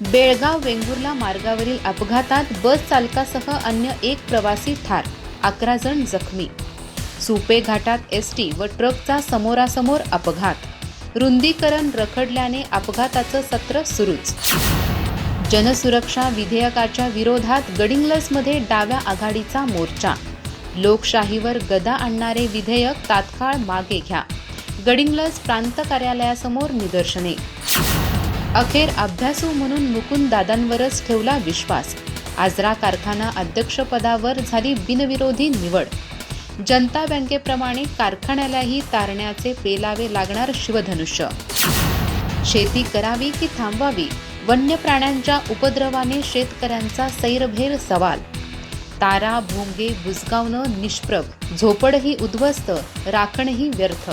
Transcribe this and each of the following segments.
बेळगाव वेंगुर्ला मार्गावरील अपघातात बस चालकासह अन्य एक प्रवासी ठार अकरा जण जखमी. सुपे घाटात एसटी व ट्रकचा समोरासमोर अपघात. रुंदीकरण रखडल्याने अपघाताचं सत्र सुरूच. जनसुरक्षा विधेयकाच्या विरोधात गडिंग्लजमध्ये डाव्या आघाडीचा मोर्चा. लोकशाहीवर गदा आणणारे विधेयक तात्काळ मागे घ्या. गडिंग्लज प्रांत कार्यालयासमोर निदर्शने. अखेर अभ्यासू म्हणून मुकुंद दादांवरच ठेवला विश्वास. आजरा कारखाना अध्यक्षपदावर झाली बिनविरोधी निवड. जनता बँकेप्रमाणे कारखान्यालाही तारण्याचे पेलावे लागणार शिवधनुष्य. शेती करावी की थांबवावी? वन्य प्राण्यांच्या उपद्रवाने शेतकऱ्यांचा सैरभेर सवाल. तारा भोंगे बुजगावणं निष्प्रभ. झोपडही उद्ध्वस्त राखणही व्यर्थ.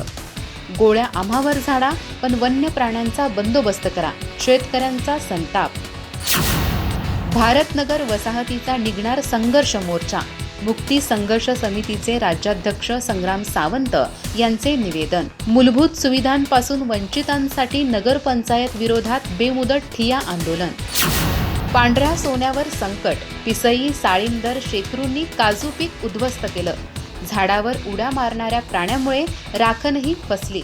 गोळ्या आम्हावर झाडा पण वन्य प्राण्यांचा बंदोबस्त करा. शेतकऱ्यांचा संताप. भारतनगर वसाहतीचा निघणार संघर्ष मोर्चा. मुक्ती संघर्ष समितीचे राज्याध्यक्ष संग्राम सावंत यांचे निवेदन. मूलभूत सुविधांपासून वंचितांसाठी नगरपंचायत विरोधात बेमुदत ठिया आंदोलन. पांढऱ्या सोन्यावर संकट. पिसई साळींदर शेकरूंनी काजू पीक उद्ध्वस्त केलं. झाडावर उड्या मारणाऱ्या प्राण्यामुळे राखणही फसली.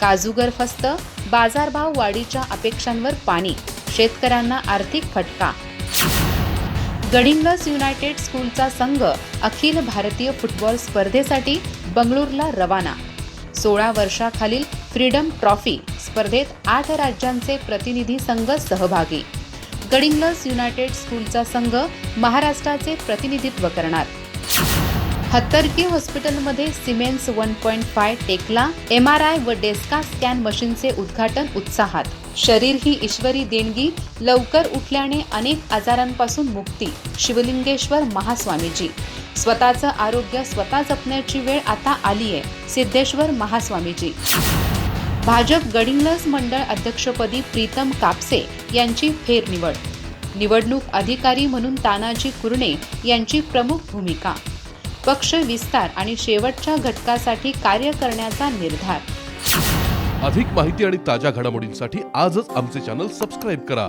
काजूगर फस्त बाजारभाव वाढीच्या अपेक्षांवर पाणी शेतकऱ्यांना आर्थिक फटका. गडिंगस युनायटेड स्कूलचा संघ अखिल भारतीय फुटबॉल स्पर्धेसाठी बंगळुरला रवाना. सोळा वर्षाखालील फ्रीडम ट्रॉफी स्पर्धेत आठ राज्यांचे प्रतिनिधी संघ सहभागी. गडिंग्लज युनायटेड स्कूलचा संघ महाराष्ट्राचे प्रतिनिधित्व करणार. हत्तरकी हॉस्पिटलमध्ये Siemens one point five टेकला M R I व डेस्का स्कॅन मशीनचे उद्घाटन उत्साहात. शरीर ही ईश्वरी देणगी लवकर उठल्याने अनेक आजारांपासून मुक्ती शिवलिंगेश्वर महास्वामीजी. स्वतःचं आरोग्य स्वतः जपण्याची वेळ आता आली आहे सिद्धेश्वर महास्वामीजी. भाजप गडिंग्लज मंडळ अध्यक्षपदी प्रीतम कापसे यांची फेरनिवड. निवडणूक अधिकारी म्हणून तानाजी कुर्णे यांची प्रमुख भूमिका. पक्ष विस्तार आणि शेवटच्या घटकासाठी कार्य करण्याचा निर्धार. अधिक माहिती आणि ताज्या घडामोडींसाठी आजच आमचे चॅनल सबस्क्राईब करा.